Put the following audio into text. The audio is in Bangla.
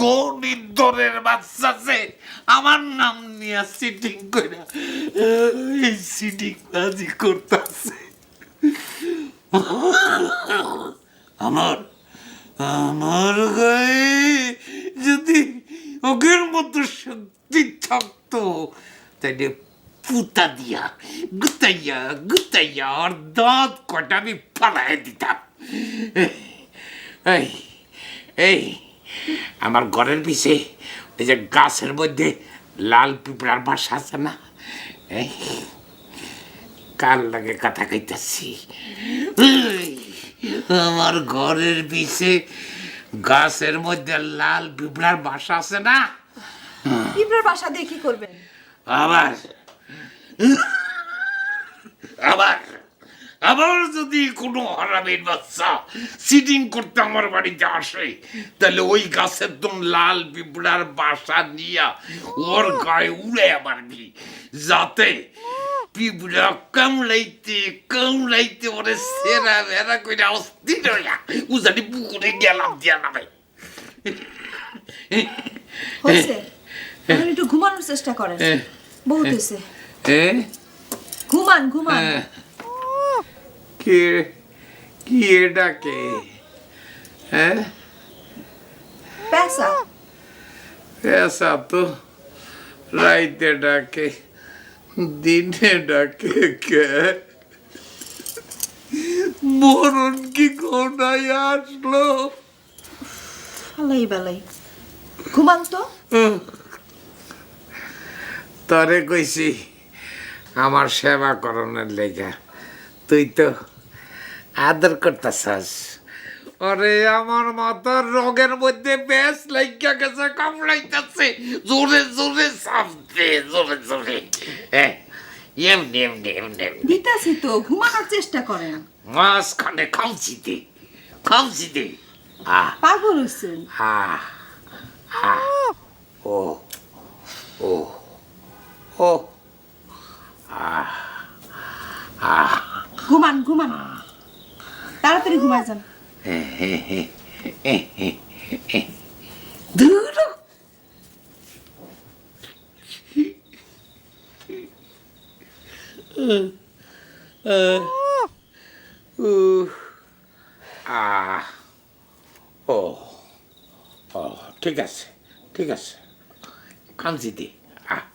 গণিতরের বাচ্চা আছে। আমার নাম নিয়ে সিটিং করে এই সিটিং বাজি করতেছে। আমার আমার গায়ে যদি ওগের মতো শক্তি থাকতো তাহলে পুতা দিয়া, গুতাইয়া গুতাইয়া আর দাঁত কটা আমি ফালাই দিতাম। এই এই। আমার ঘরের পিছে ওই যে গাছের মধ্যে লাল পিঁপড়ার বাস আছে না কার লাগে কথা কইতাছি? আমার ঘরের পিছে গাছের মধ্যে লাল পিঁপড়ার বাসা আছে না? পিঁপড়ার বাসা দিয়ে কি করবেন? আবার আবার। আবার যদি কোনো হারামের বাচ্চা সিটিং করতে আমার বাড়িতে আসে তাহলে ওই গাছের দম লাল পিঁপড়ার বাসা নিয়া ওর গায়ে উড়ে মারবি যাতে পিঁপড়া কামড়াইতে কামড়াইতে ওরে সেরা ভেরা করে অস্থির হইয়া উজানি পুকুরে গেলাম দিয়া নামে। একটু ঘুমানোর চেষ্টা করেন। বহুত হয়েছে। ঘুমান ঘুমান। কে? কি ডাকে হ্যাঁ? পেশা। তো রাইতে ডাকে দিনে ডাকে কে? মরণ কি কোনায় আসলো? ভালোই বেলাই। ঘুমান তো। তরে কইছি আমার সেবা করণের লেগা। তুই তো আদর করতেছাস আরে আমার মাথার রোগের মধ্যে বেশ লাইগা গেছে কামড়াইতেছে জোরে জোরে চাপ দে জোরে জোরে হ্যাঁ এমনি এমনি এমনি দিতেছি তো ঘুমানোর চেষ্টা করেন মাঝখানে খামচি দে খামচি দে আহ পাগল. Oh. Oh. Oh. Ah. Ah. ঘুমান ঘুমান তাড়াতাড়ি ঘুমায় যান। দূর আহ। ও ও ঠিক আছে ঠিক আছে। আহ।